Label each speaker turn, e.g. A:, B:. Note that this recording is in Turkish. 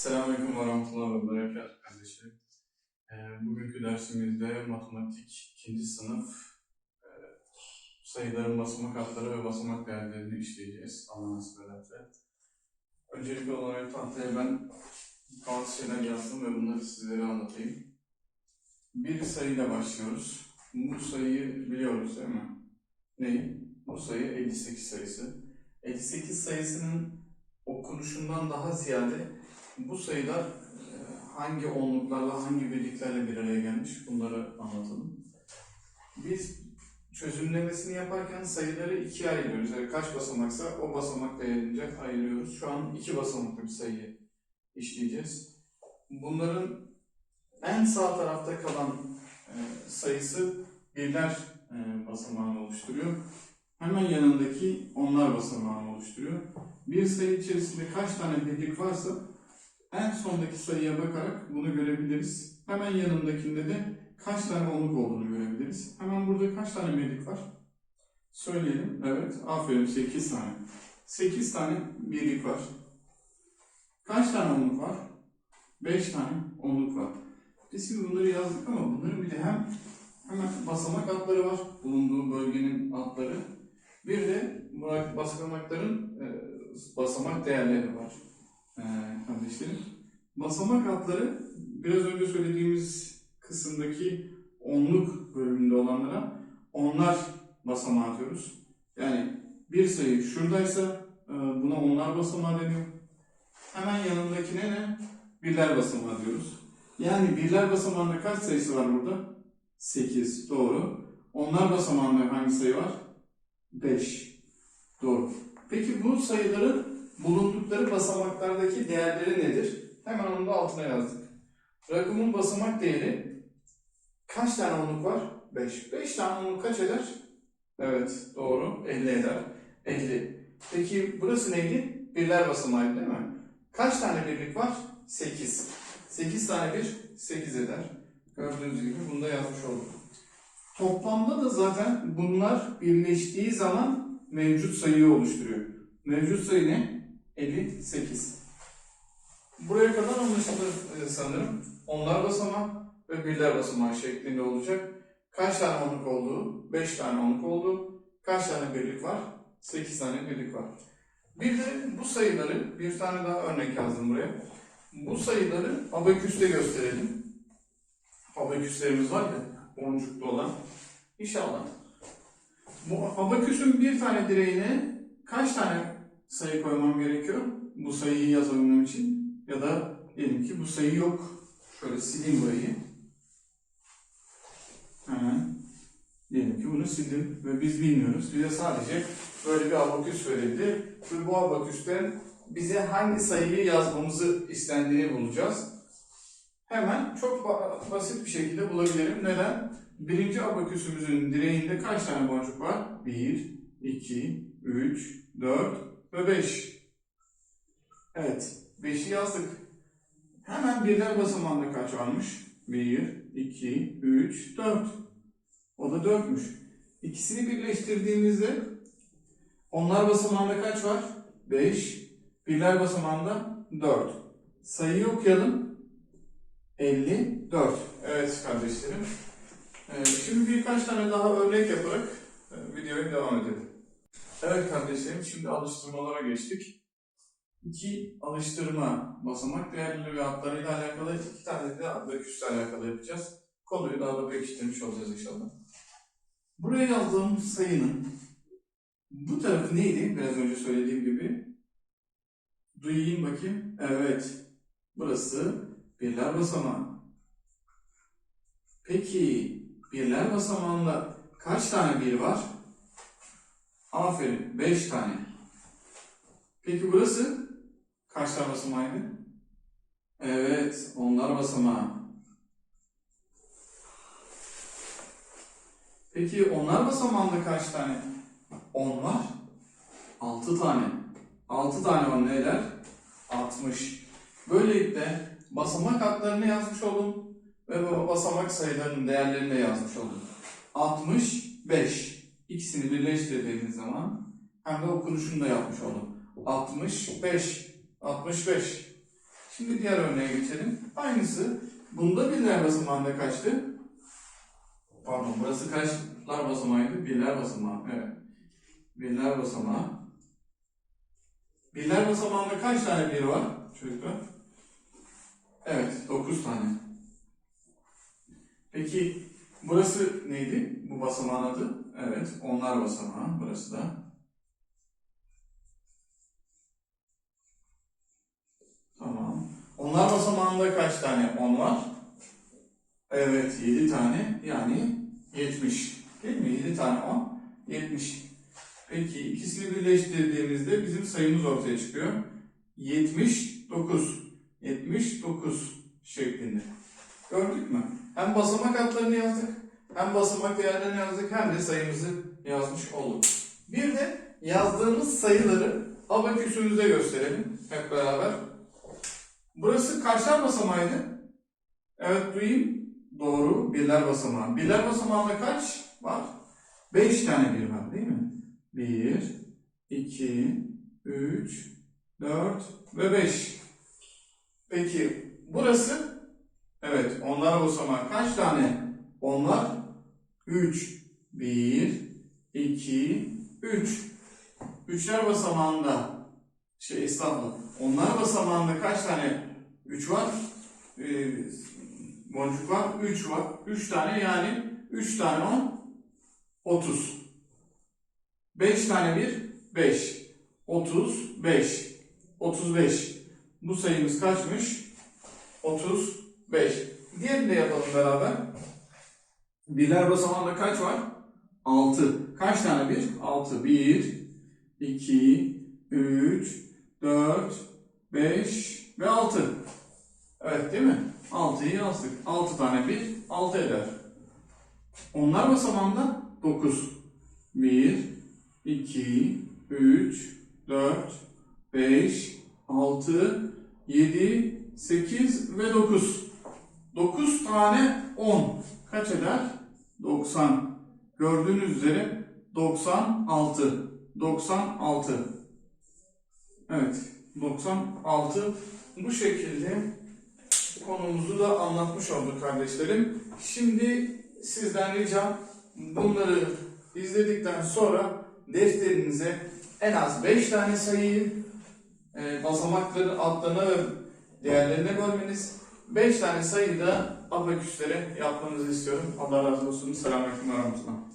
A: Selamünaleyküm ve rahmetullahi ve berekatuhu kardeşlerim. Ee, bugünkü dersimizde matematik ikinci sınıf e, sayıların basamak adları ve basamak değerlerini işleyeceğiz. Allah nasip ederse. Öncelikli olarak tahtaya ben bazı şeyler yazdım ve bunları sizlere anlatayım. Bir sayıyla başlıyoruz. Bu sayıyı biliyoruz değil mi? Neyi? Bu sayı 58 sayısı. 58 sayısının okunuşundan daha ziyade bu sayılar e, hangi onluklarla, hangi birliklerle bir araya gelmiş bunları anlatalım. Biz çözümlemesini yaparken sayıları ikiye ayırıyoruz. Yani kaç basamaksa o basamak değerince ayırıyoruz. Şu an iki basamaklı bir sayıyı işleyeceğiz. Bunların en sağ tarafta kalan e, sayısı birler e, basamağını oluşturuyor. Hemen yanındaki onlar basamağını oluşturuyor. Bir sayı içerisinde kaç tane birlik varsa en sondaki sayıya bakarak bunu görebiliriz. Hemen yanındakinde de kaç tane onluk olduğunu görebiliriz. Hemen burada kaç tane birlik var? Söyleyelim. Evet. Aferin. 8 tane. 8 tane birlik var. Kaç tane onluk var? 5 tane onluk var. Biz şimdi bunları yazdık ama bunların bir de hem hemen basamak adları var. Bulunduğu bölgenin adları. Bir de basamakların e, basamak değerleri var. E, kardeşlerim. Basamak adları biraz önce söylediğimiz kısımdaki onluk bölümünde olanlara onlar basamağı diyoruz. Yani bir sayı şuradaysa e, buna onlar basamağı deniyor. Hemen yanındakine ne? Birler basamağı diyoruz. Yani birler basamağında kaç sayısı var burada? 8. Doğru. Onlar basamağında hangi sayı var? 5. Doğru. Peki bu sayıların bulundukları basamaklardaki değerleri nedir? Hemen onu da altına yazdık. Rakamın basamak değeri kaç tane onluk var? 5. 5 tane onluk kaç eder? Evet, doğru. 50 eder. 50. Peki burası neydi? Birler basamağı değil mi? Kaç tane birlik var? 8. 8 tane bir 8 eder. Gördüğünüz gibi bunu da yazmış olduk. Toplamda da zaten bunlar birleştiği zaman mevcut sayıyı oluşturuyor. Mevcut sayı ne? 58. Buraya kadar anlaşıldı e, sanırım. Onlar basamağı ve birler basamağı şeklinde olacak. Kaç tane onluk olduğu? 5 tane onluk oldu. Kaç tane birlik var? 8 tane birlik var. Bir de bu sayıları, bir tane daha örnek yazdım buraya. Bu sayıları abaküste gösterelim. Abaküslerimiz var ya, boncuklu olan. İnşallah. Bu abaküsün bir tane direğine kaç tane sayı koymam gerekiyor? Bu sayıyı yazabilmem için. Ya da diyelim ki bu sayı yok. Şöyle sileyim burayı. Hemen. Diyelim ki bunu sildim ve biz bilmiyoruz. Bize sadece böyle bir abaküs verildi. Ve bu abaküsten bize hangi sayıyı yazmamızı istendiğini bulacağız. Hemen çok ba- basit bir şekilde bulabilirim. Neden? Birinci abaküsümüzün direğinde kaç tane boncuk var? 1, 2, 3, 4 ve 5. Evet, 5'i yazdık. Hemen birler basamağında kaç varmış? 1, 2, 3, 4. O da 4'müş. İkisini birleştirdiğimizde onlar basamağında kaç var? 5. Birler basamağında 4. Sayıyı okuyalım. 54. Evet kardeşlerim. Ee, şimdi birkaç tane daha örnek yaparak e, videoya devam edelim. Evet kardeşlerim, şimdi alıştırmalara geçtik. İki alıştırma, basamak değerleri ve adlarıyla alakalı, iki tane de abaküsle alakalı yapacağız. Konuyu daha da pekiştirmiş olacağız inşallah. Buraya yazdığım sayının bu tarafı neydi? Biraz önce söylediğim gibi. Duyayım bakayım. Evet. Burası birler basamağı. Peki birler basamağında kaç tane bir var? Aferin. 5 tane. Peki burası kaç tane basamağıydı? Evet. Onlar basamağı. Peki onlar basamağında kaç tane 10 var? 6 tane. 6 tane var ne eder? 60. Böylelikle basamak adlarını yazmış oldum ve basamak sayılarının değerlerini de yazmış oldum. 65. İkisini birleştirdiğimiz zaman hem de okunuşunu da yapmış oldum. 65. 65. Şimdi diğer örneğe geçelim. Aynısı. Bunda birler basamağında kaçtı? Pardon burası kaçlar basamağıydı? Birler basamağı. Evet. Birler basamağı. Birler basamağında kaç tane bir var çocuklar? Evet, 9 tane. Peki burası neydi? Bu basamağın adı? Evet, onlar basamağı burası da. Tamam. Onlar basamağında kaç tane 10 var? Evet, 7 tane yani 70. Değil mi? 7 tane 10, 70. Peki ikisini birleştirdiğimizde bizim sayımız ortaya çıkıyor. 79. 79 şeklinde. Gördük mü? Hem basamak adlarını yazdık, hem basamak değerlerini yazdık, hem de sayımızı yazmış olduk. Bir de yazdığımız sayıları abaküsümüzde gösterelim hep beraber. Burası kaçlar basamağıydı? Evet duyayım. Doğru. Birler basamağı. Birler basamağında kaç var? 5 tane bir var değil mi? 1, 2, 3, 4 ve 5. Peki burası? Evet onlar basamağı kaç tane? Onlar 3, 1, 2, 3. Üçler basamağında şey estağfurullah. Onlar basamağında kaç tane 3 var? Ee, boncuk var. 3 var. 3 tane yani 3 tane 10 30. 5 tane 1 5. 35. 35. Bu sayımız kaçmış? 35. Diğerini de yapalım beraber. Birler basamağında kaç var? 6. Kaç tane bir? 6. 1, 2, 3, 4, 5 ve 6. Evet değil mi? 6'yı yazdık. 6 tane 1, 6 eder. Onlar basamağında 9. 1, 2, 3, 4, 5, 6, 7, 8 ve 9. 9 tane 10. Kaç eder? 90. Gördüğünüz üzere 96. 96. Evet. 96. Bu şekilde konumuzu da anlatmış olduk kardeşlerim. Şimdi sizden ricam bunları izledikten sonra defterinize en az 5 tane sayıyı e, basamakların adlarına ve değerlerine bölmeniz 5 tane sayıyı da abaküslere yapmanızı istiyorum. Allah razı olsun. Selamun Aleyküm ve Rahmetullah.